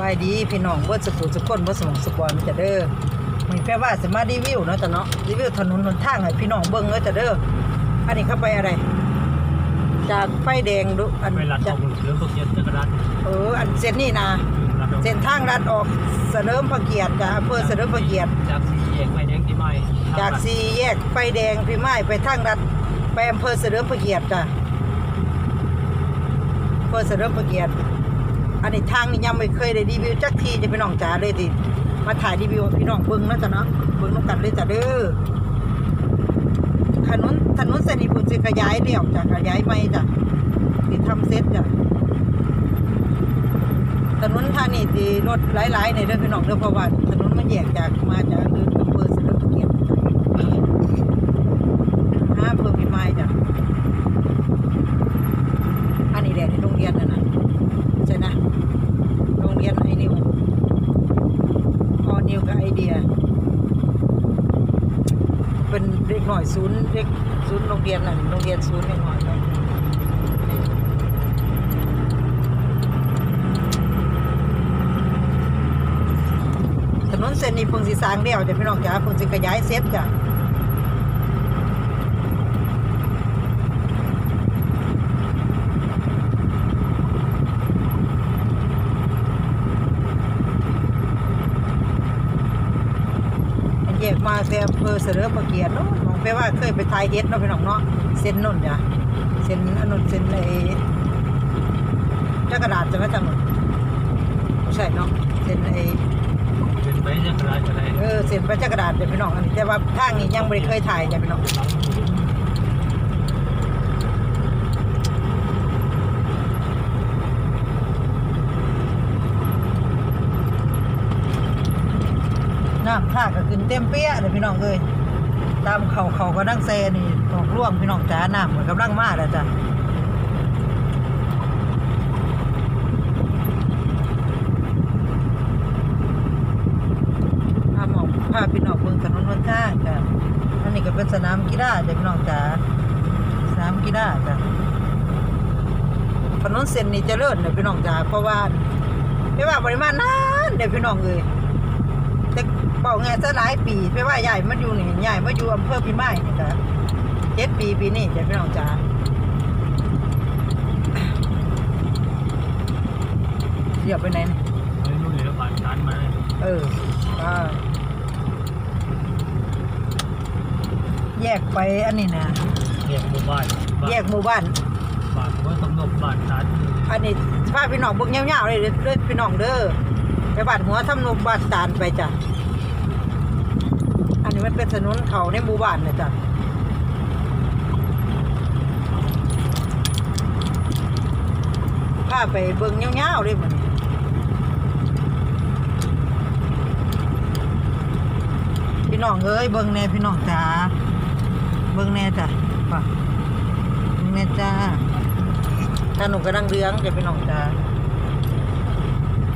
บายดีพี่น้องเบิดสุขุสุขคนเบิดสมองสุขบอลจะเด้อมีแค่ว่าสมารีวิวเนาะจ้ะเนาะรีวิวถนนหนทางให้พี่น้องเบิ่งเนาะจ้ะเด้ออันนี้เข้าไปอะไร จากไฟแดงดูอันไปรัดอจาอกกเรื่องพวกเย็นจะกระดานเอออันเส้นนี่นะรัดออกเส้นทางลัดออกเสริมพระเกียรติจ้ะอำเภอเสริมพระเกียรติ จากสี่แยกไฟแดงที่ไม่จากสี่แยกไฟแดงพี่ไม้ไปทางลัดไปอำเภอเสริมพระเกียรติจ้ะอำเภอเสริมพระเกียรติ อันนี้ทางนี่ยังไม่เคยได้รีวิวจักทีจะไปน้องจ๋าเลยดิมาถ่ายรีวิวพี่น้องเบิ้งแล้วจ้ะเนาะเบิ้งน้ำกันเลยจ้ะเด้อถนนถนนเส้นนี้เพิ่นสิขยายเดี่ยวจ้ะขยายใหม่จ้ะสิทำเสร็จจ้ะถนนท่านี่สิรถหลายๆในเรื่อพี่น้องเรื่อเพราะว่าถนนมันแยกจากมาจากเดินอำเภอเสริมพระเกียรติจ้ะหาอำเภอพิมายจ้ะอันนี้แหละที่โรงเรียนนั่นน่ะ ใช่นะ โรงเรียนไอนิวออนิวกับไอเดีย เป็นเด็กหน่อยศูนย์เด็กศูนย์โรงเรียนน่ะโรงเรียนศูนย์เด็กหน่อยเนาะถนนเส้นนี้เพิ่งสิสร้างแล้วจ้ะพี่น้องจ๋าเพิ่งสิขยายเสร็จจ้ะแยกมาแต่อำเภอเสริมพระเกียรติเนาะมองไปว่าเคยไปทายเฮ็ดเนาะพี่น้องเนาะเส้นนุ่นจ้ะเส้นอนุนเส้นไอ้กระดาษจะไหมจังหวัดใช่เนาะเส้นไอ้ เออเส้นพระจักรดาษเดี๋ยวพี่น้องอันนี้แต่ว่าทางนี้ยังไม่เคยถ่ายจ้ะพี่น้องน้ำท่าก็ขึ้นเต็มเปี้ยเลยพี่น้องเอ้ยตามเขาเขาก็นั่งแซนี่ตกร่วงพี่น้องจ๋าน้ำเหมือนกำลังมาแล้วจ้ะ พาหมองพาพี่น้องเบิ่งถนนหนทางจ้ะอันนี้ก็ เป็นสนามกีฬาจ้ะพี่น้องจ๋าสนามกีฬาจ้ะถนนเส้นนี้เจริญเด้อพี่น้องจ๋าเพราะว่าไม่ว่าปริมาณนานเด้อพี่น้องเอ้ยแต่เป่าไงซะหลายปีไม่ว่าใหญ่มาอยู่นี่ใหญ่มาอยู่อำเภอพิมายนี่จ้ะเจ็ดปีปีนี้จ้ะพี่น้องจ๋าเดี๋ยวไปไหนนี่เฮ้ยนู่นเลยแล้วผ่านชั้นมา เออก็ แยกไปอันนี้นะแยกหมู่บ้านแยกหมู่บ้านบ้านว่ากำหนดบ้านชั้นอันนี้พาพี่น้องเบิ่งยาวๆเลยเด้อพี่น้องเด้อไปบ้านหัวทำนบบ้านตาลไปจ้ะอันนี้มันเป็นถนนเขาในหมู่บ้านนะจ้ะพาไปเบิ่งยาวๆเลยมันพี่น้องเอ้ยเบิ่งแน่พี่น้องจ๋าเบิ่งแน่จ้ะป่ะเบิ่งแน่จ้าถ้าหนูก็นั่งเรืองจะพี่น้องจ้า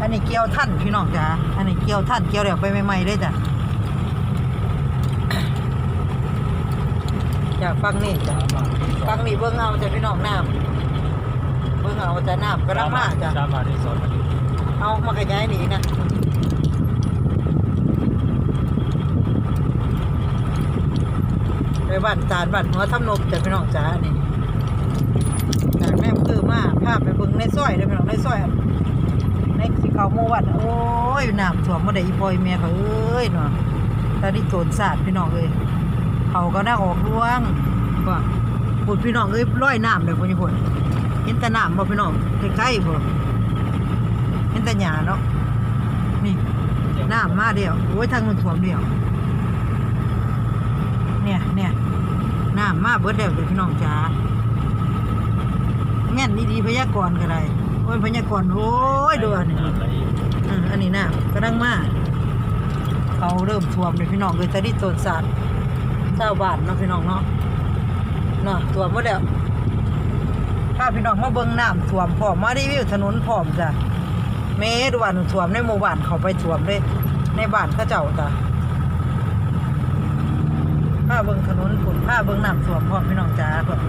อันนี้เกี่ยวท่านพี่น้องจ้าอันนี้เกี่ยวท่านเกี่ยวเดี๋ยวไปใหม่ๆเลยจ้ะจากฟังนี่จ้ะฟังนี่เบิ้งเอาจ้ะพี่น้องน้ำเบิ้งเอาจ้ะน้ำกระลังมาจ้ะสามารถที่สอนมาดีเอามาขยายนี่นะไป บ้านตาลบ้านหัวทำนบจะพี่น้องจ้านี่จากแม่คือมาพาพไปเบิ่งในซอยเด้อพี่น้องในซอยอันในสิเขาหมู่วัดโอ้ยน้ำท่วมบ่ได้อีปอยแม่เขาเอ้ยเนาะตาที่โตนสาดพี่น้องเอ้ยเขาก็น่าออกร่วงว่าพูดพี่น้องเอ้ยร้อยน้ำเลยพุ่นนี่พุ่นเห็นแต่น้ำบ่พี่น้องใกล้ๆบ่เห็นแต่หญ้าเนาะนี่น้ำมาเดียวโอ้ยทางมันท่วมเดียวเนี่ยเนี่ย น้ำมาเบิดแล้วเด้อพี่น้องจ๋าแม่นดีๆพยากรณ์ก็ได้โอ้ยพยากรณ์โอ้ยดูอันนี้เอออันนี้น่ะกำลังมาเขาเริ่มท่วมเลยพี่น้องเลยตอนนี้ต้นสาดเจ้าบ้านเนาะพี่น้องเนาะเนาะท่วมหมดแล้วถ้าพี่น้องมาเบิ่งน้ำท่วมพร้อมมารีวิวถนนพร้อมจ้ะเมดูว่านท่วมในหมู่บ้านเขาไปท่วมเลยในบ้านเขาเจ้าจ้ะ ผ้าเบิงถนนฝุ่นผ้าเบิ่งน้ำสวมพร้อมพี่น้องจ้าเพิ่น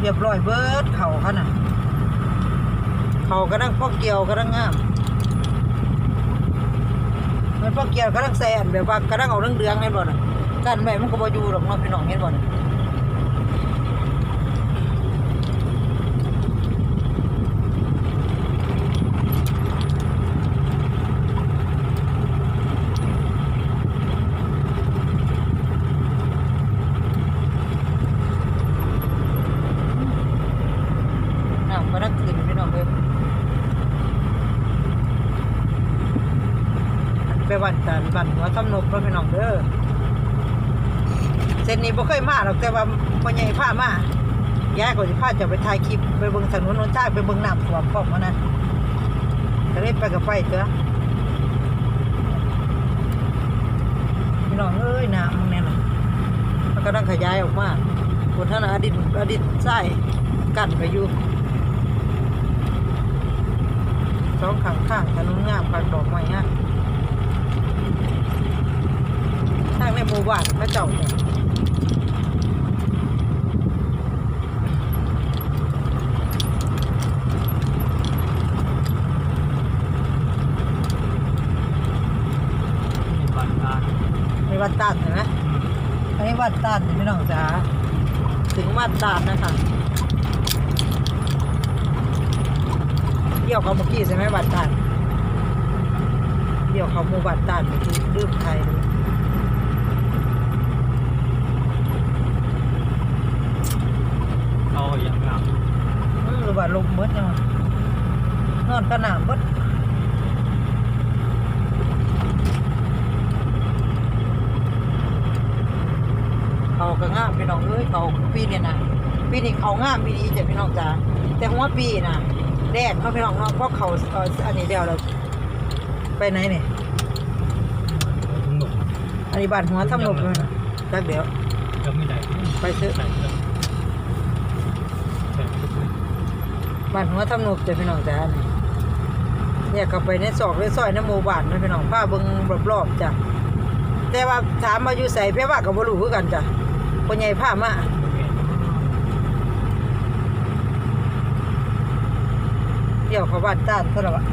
เรียบร้อยเบิดเข่าเขาน่ะเข่ากระดังพอกเกี่ยวกระดังงามมันพอกเกี่ยวกระดังแซนแบบว่ากระดังเอาเรื่องเดืองเห็นบ่น่ะกันไว้มันก็บ่อยู่หรอกเนาะพี่น้องเห็นบ่น่ะน้ำกำลังขึ้นพี่น้องเอ้ยไปวัดตานบ้านหัวทำนบเนาะพี่น้องเด้อเส้นนี้บ่เคยมาหรอกแต่ว่าพ่อใหญ่พามาแย่ก็สิพาจะไปถ่ายคลิปไปเบิ่งถนนหนทางไปเบิ่งน้ำท่วมพร้อมมานะก็เลยไปกับไปเถอะพี่น้องเอ้ยน้ำมันแน่น่ะมันกำลังขยายออกมาคนท่านอดิตอดิตใส่กั้นไปอยู่สองข้างข้างถนนงามปากดอกไม้ฮะทางในหมู่บ้านพระเจ้าเนี่ย มีบ้านทาน ในวัดตาดเห็นไหม อันนี้วัดตาดพี่น้องจ๋าถึงวัดตาดนะคะเที่ยวเขาเมื่อกี้ใช่ไหมวัดตาดเที่ยวเขาหมู่บ้านตาดเมื่อกี้ลืมไทยเลยเอาอย่างงามเออว่าลมมดเนาะนอนกระหน่ำมืด เขา ก็งามพี่น้องเอ้ยเขาปีเนี่ยนะปีนี้เขางามปีนี้จ้ะพี่น้องจ๋าแต่หัวปีน่ะแดดเขาพี่น้องเนาะเพราะเขาเอ่ออันนี้เดียวเราไปไหนเนี่ยทุ่งหนุ่มอันนี้บ้านหัวทำนบเลยนะจักเดี๋ยวก็ไม่ได้ไปซื้อใส่เสื้อใส่ชุดเลยบ้านหัวทำนบจ้ะพี่น้องจ๋านี่เนี่ยเข้าไปในซอกในซอยในหมู่บ้านนะพี่น้องพาเบิ่งรอบๆจ้ะแต่ว่าถามมาอยู่ใส่เพียว่าก็บ่รู้คือกันจ้ะ คนใหญ่พามาโอเคเดี๋ยวเขาบ้านต้านเท่าไหร่วะ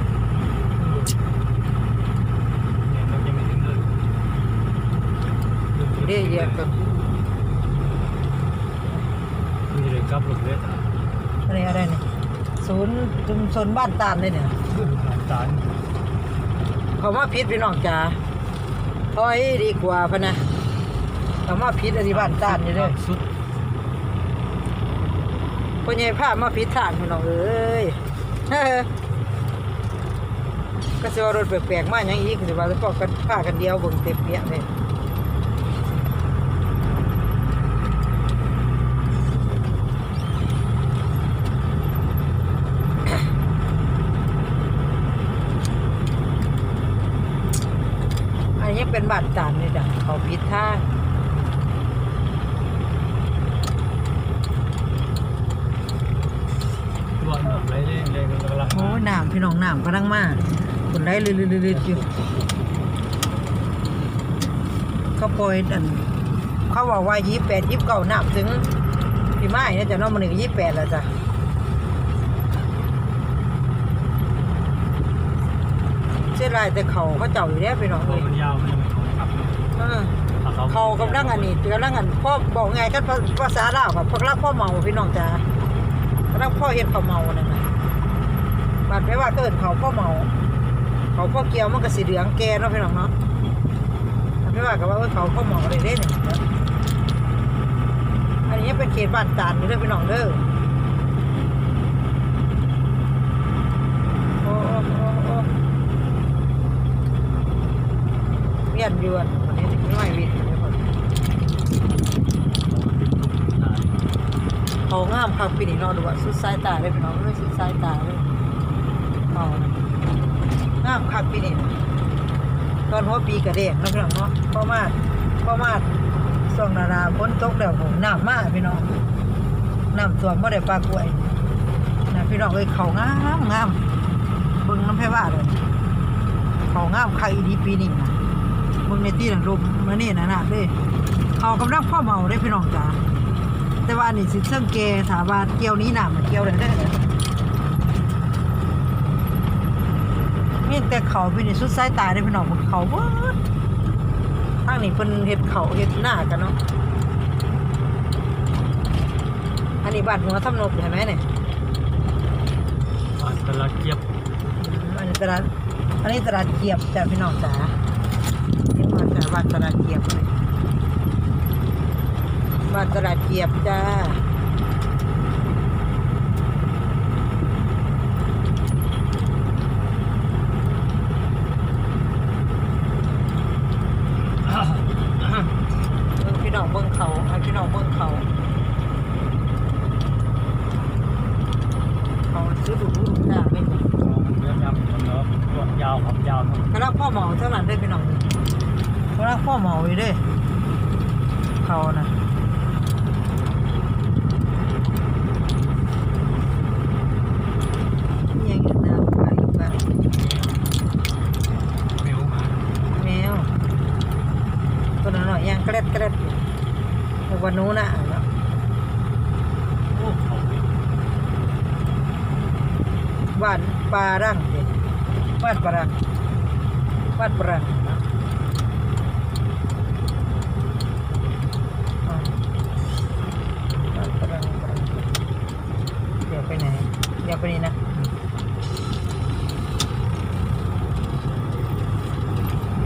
เนี่ยเราจะไม่ถึงเลยเดี๋ยวเดี๋ยวก็มีเลยกับรถเลยจ้ะอะไรอะไรนี่ศูนย์ชุมชนบ้านตานเลยเนี่ยบ้านทานเขามาพิษพี่น้องจ๋าถอยดีกว่าพะนะ เขามาพิษอธิบ้านตานอยู่เด้อสุดพ่อใหญ่พามาพิษทางพี่น้องเอ้ยก็สิว่ารถแปลกๆมาหยังอีกสิว่าจะพอกันพากันเดียวเบิ่งเต็มเปียกเลยอันนี้เป็นบ้านตานเลยจ้ะเขาพิษทาง ตัวหนุ่มเลยเลยเลยกำลังโอ้ยน้ำพี่น้องน้ำกำลังมาคนได้ลืดๆๆๆอยู่เขาปล่อยอันเขาบอกว่ายี่แปดยี่เก้าน้ำถึงพี่ไม้เนี่ยจะน้องมันหนึ่งยี่แปดแล้วจ้ะเสียดายแต่เขาเขาเจ้าอยู่แล้วพี่น้องตัเลวยมันยาวมันยังไม่คงขับเออถ้าเขากำลังอันนี้กำลังอันพ่อบอกไงกันภาษาลาวครับพวกรักพ่อเมาพี่น้องจ้า กำลังพ่อเห็นเขาเมานั่นนะบัดไม่ว่าเกิดเขาพ่อเมา เขาพ่อเกียวมันก็สีเหลืองแกเนาะพี่น้องเนาะไม่ว่ากับว่าเขาพ่อเมาเลยเด้เนี่ยอันนี้เป็นเขตบ้านตาลอยู่เด้อพี่น้องเด้อโอ้โอ้โอ้โอ้เวียนยวนวันนี้ไม่ไหวเวียนอยู่เดี๋ยวก่อน เขางามครับปีนี้เนาะดูว่าสุดสายตาเลยพี่น้องเอ้ยสุดสายตาเลยเอานะงามครับปีนี้ตอนหัวปีกระเด้งนะพี่น้องเนาะพ่อมาดพ่อมาดส่องนาราฝนตกแล้วผมน้ำมากพี่น้องน้ำตัวไม่ได้ปลากล้วยนะพี่น้องเอ้ยเขางามงามเบิ่งน้ำแพ้ว่าเลยเขางามใครดีปีนี้นะเบิ่งในที่หลังลมมาเนี่นะนะเลยเขากำลังพ่อเมาได้พี่น้องจ๋า แต่ว่าอันนี่สิเชิงเกถาว่าเกี่ยวนี้น้ำมันเกี่ยวได้ได้อมีแต่เขาพี่นี่สุดสายตาได้พี่น้องเขาเบิดทางนี้เพิ่นเฮ็ดเขาเฮ็ดหน้ากันเนาะอันนี้บ้านหัวทำนบเห็นไหมเนี่ยบ้านตลาดเกียบอันนี้ตลาดอันนี้ตลาดเกียบจ้ะพี่น้องจ๋านี่มาจากบ้านตลาดเกียบเลย บ้านตลาดเกียบจ้าเบิ่งพี่น้องเบิ่งเขาให้พี่น้องเบิ่งเขาเขาซื้อดูดูดูจ้าไม่มีเรือยำคนเนาะตัวยาวครับยาวครับกระลักพ่อเหมาเท่านั้นได้อพี่น้องกระลักพ่อเหมาอยู่เด้อเขานะนี่ยังเห็นนะไปลูกไป เมลมา แมวตัวนั้นหน่อยยังเกล็ดเกล็ดอยู่แต่วันนู้นน่ะเนาะ โอ้เขาเนี่ย บ้านปลารังบ้านปลารังบ้านปลารังบ้านปลารังเดี๋ยวไปไหนเดี๋ยวไปนี่นะ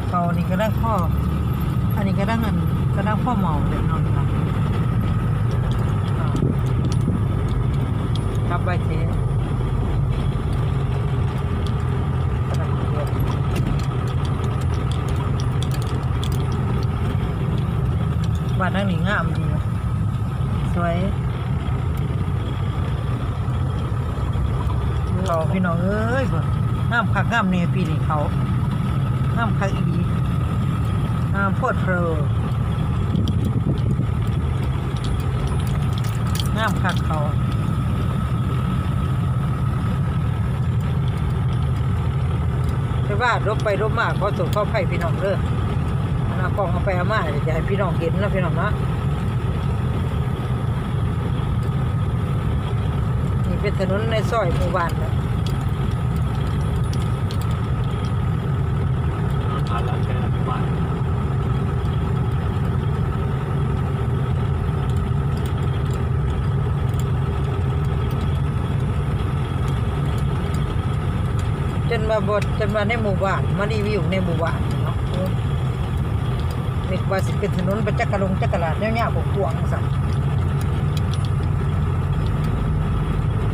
เขานี่ก็ได้พ่ออันนี้ก็ได้เงินก็ได้พ่อเหมาเด็กนอนนะอ่าครับใบเทกำลังเรียน บ้านนั่งนี่งามดีสวยเขาพี่น้องเอ้ยบ่งามคักงามเนปีนี่เขางามคักอีดีงามโพดเพลงามคักเขาไปว่ารบไปรบมาขอส่งเข้าไผ่พี่น้องเด้อ กล้องเอาไปเอามาเดี๋ยวจะให้พี่น้องเห็นนะพี่น้องนะนี่เป็นถนนในซอยหมู่บ้านนะผ่านร้านแกงบ้านจนมาบดจนมาในหมู่บ้านมารีวิวในหมู่บ้านเนาะเออนี่ว่าสิเป็นถนนไปจักรลงจักรลาดเนี่ยๆกวางสั่ง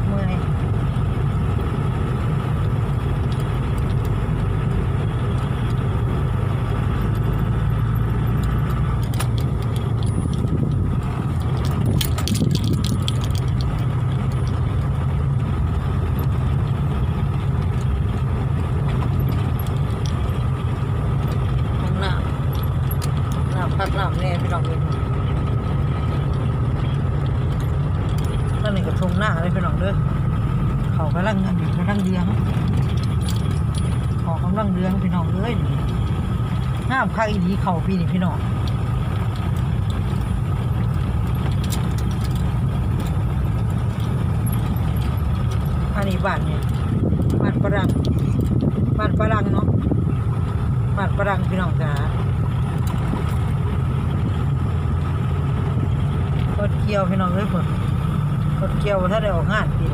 เมื่อย ห้องน้ำน้ำพักน้ำแน่พี่น้องเองนั่นนี่ก็ทงหน้าเลยพี่น้องเด้อเขากำลังเงินอยู่กำลังเลี้ยงเขากำลังเลี้ยงพี่น้องเอ้ยน้ำคักอีดี เขาพี่นี่พี่น้องอันนี้บ้านเนี่ยบ้านฝรั่งบ้านฝรั่งเนาะบ้านฝรั่งพี่น้องจ๋ารถเกี่ยวพี่น้องเอ้ยผลรถเกี่ยวถ้าได้ออกงานปี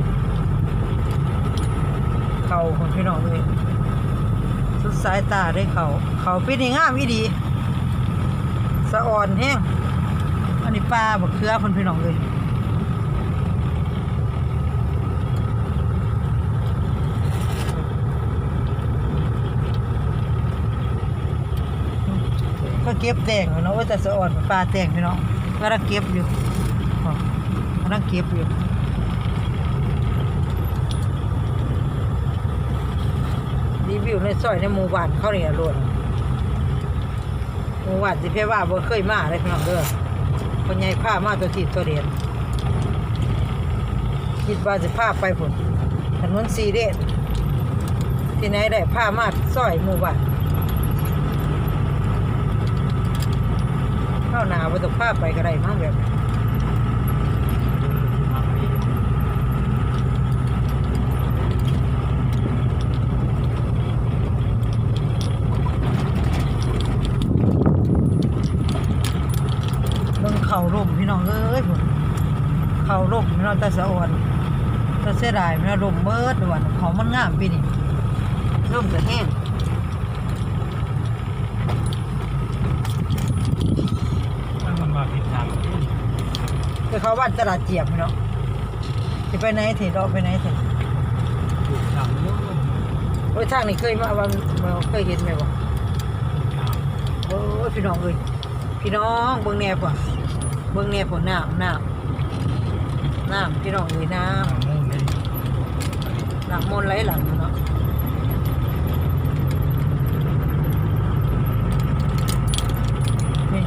เขาของพี่น้องเลยสุดสายตาได้เขา เขาปีนี้งามอีดี สะอ่อนแห้งอันนี้ปลาบักเขือเพิ่นพี่น้องเลยก็เก็บแตงเนาะว่าแต่สะอ่อนปลาแตงพี่น้องก็รังเก็บอยู่กำลังเก็บอยู่รีวิวในซอยในหมู่บ้านเขาเนี่ยล้วน มู่บ้านสิเพว่าบ่เคยมาเลยพี่น้องเด้อคนใหญ่พามาตัวทีตัวเดียนคิดว่าสิพาไปผลถนนสีเดชที่ไหนได้ผ้ามาสร้อยหมู่บ้านเข้าหนาไปตกผ้าไปก็ได้มั้งแบบ นี้เขาล่มพี่น้องแต่สะอ่อนแต่เสียดายพี่น้องล่มเบิดด่วนเขามันงามปีนี้ล่มจะแห้งมันมันมาผิดทางไปเขาบ้านตลาดเจียบพี่น้องจะไปไหนถิเราไปไหนถิถูกทางเยอะโอ้ยทางนี้เคยมาวันเราเคยเห็นไหมบ่โอ้ยพี่น้องเอ้ยพี่น้องเบิ่งแนวป่ะ เบิ่งแนวป่ะน้ำน้ำน้ำพี่น้องเอ้ยน้ทางมุ่งเลยำน้ำมนไหลหลังเนาะนี่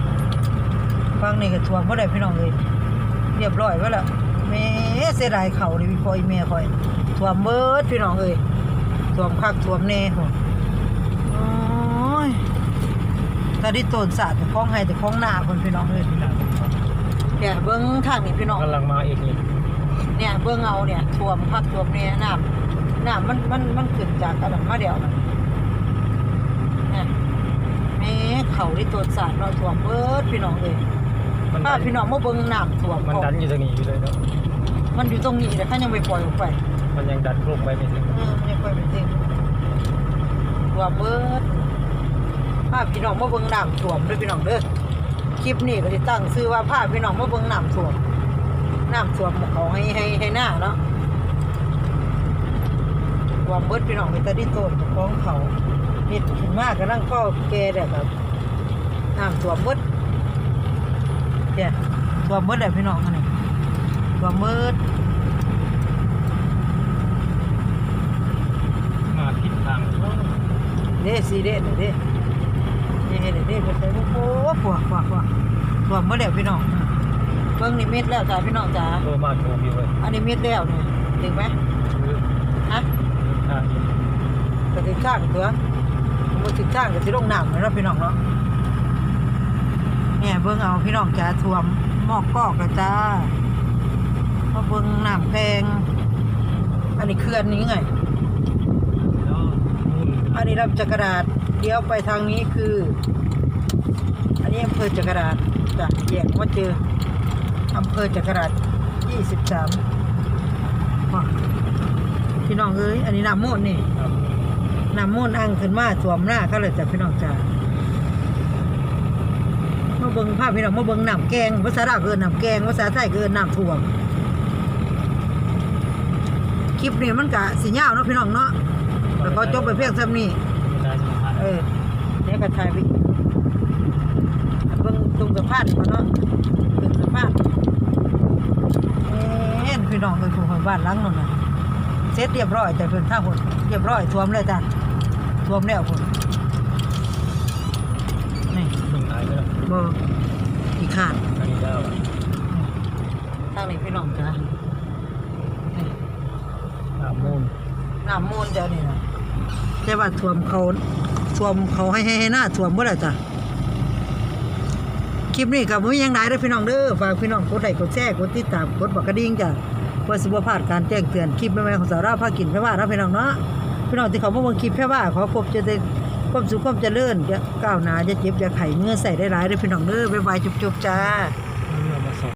ฟังนี่ก็ท่วมบ่ได้พี่น้องเอ้ยเรียบร้อยไว้แล้วแม่เสียดายเขาเลยพี่พ่ออีแม่คอยท่วมเบิดพี่น้องเอ้ยท่วมคักท่วมแน่โหโอ้ยตาดิต้นสาดแต่คล้องให้แต่คล้องหน้าคนพี่น้องเอ้ย เนี่ยเบิ่งทางนี่พี่น้องกำลังมาอีกนี่เนี่ยเบื้องเอาเนี่ยท่วมพักท่วมเนี่ยน้ำน้ำมันมันมันขึ้นจากกระดังมาเดียวมันเนี่ยแม่เขาที่ตัวสาดเราะท่วมเบิดพี่น้องเลยมันถ้าดันพี่น้องมาเบิ่งน้ำท่วมมันดันอยู่ตรงนี้อยู่เลยเนาะมันอยู่ตรงนี้แต่ข้ายังไม่ปล่อยออกไป มันยังดันลงไปไม่ถึงเออมันยังปล่อยไม่ถึงท่วมเบิดถ้าพี่น้องมาเบิ่งน้ำท่วมเด้วยพี่น้องเด้อ คลิปนี้ก็จะตั้งชื่อว่าพาพี่น้องมาเบิ่งน้ำท่วมน้ำท่วมเขาให้ให้ให้หน้าเนาะความเบิดพี่น้องไปตะดิโตนกับของเขาเฮ็ดขึ้นมากก็นั่งข้อแก่ได้แบบน้ำท่วมเบิดเนี่ยท่วมเบิดได้พี่น้องอันนี้ท่วมเบิดมาผิดทางเด้สิเด้เด้ เด้เด้เด้เด้เพิ่นไปโอ้โหปวดปวดปวดท่วมเบิดแล้วพี่น้องเบิ่งนี่เม็ดแล้วจ้าพี่น้องจ้าโทรมาโทรพี่เว้ยอันนี้เม็ดแล้วนี่ถึงไหมฮะก็ถึงข้างตัวมันถึงข้างก็สิลงน้ำแล้วเนะพี่น้องเนาะเนี่ยเบิ่งเอาพี่น้องจ้าท่วมหมอกกอกแล้วจ้ามาเบิ่งน้ำแพงอันนี้เขื่อนนี้ไง อันนี้รับจักรดาษเลี้ยวไปทางนี้คือ อันนี้อำเภอจักรดาษจ้ะแยกมาเจออำเภอจักรดาษยี่สิบสามพี่น้องเอ้ยอันนี้น้ำมูดนี่น้ำมูนอังขึ้นมาสวมหน้าเขาเลยจ้ะพี่น้องจ้ามาเบิ่งภาพพี่น้องมาเบิ่งน้ำแกงภาษาลาวเอิ้นน้ำแกงภาษาไทยเอิ้นน้ำท่วมคลิปนี้มันกะสียาเนาะพี่น้องเนาะ แล้วก็จบไปเพียงเท่านี้ไม่ได้สัมภาษณ์เออเนี่ยก็ถ่ายไปเบิ่งตรงสะพานก่อนเนาะถึงสะพานเอ็นพี่น้องไปผูกบ้านหลังนั่นน่ะเสร็จเรียบร้อยแต่เพิ่นท่าคนเรียบร้อยท่วมเลยจ้ะท่วมแล้วคนนี่ถึงไหนแล้วบ่อีกขาด อันนี้ได้ว ทางนี้พี่น้องจ้ะนี่ น้ำมูล น้ำมูลเดี๋ยวนี้นะ แต่ว่าท่วมเขาท่วมเขาให้ให้หน้าท่วมบ่ได้จ้ะคลิปนี้ก็บ่มีหยังหลายเด้อพี่น้องเด้อฝากพี่น้องกดไลค์กดแชร์กดติดตามกดบักกระดิ่งจ้ะเพื่อสิบ่าดการแจ้งเตือนคลิปใหม่ๆของสาราพากินแพ่ว่านะพี่น้องเนาะพี่น้องที่เขามาเบิ่งคลิปแพ่ว่าขอพบจะได้ความสุขความเจริญจะก้าวหน้าจะเจ็บจะไข้เมื่อใส่ได้หลายเด้อพี่น้องเด้อบ๊ายบายจุ๊บๆจ้า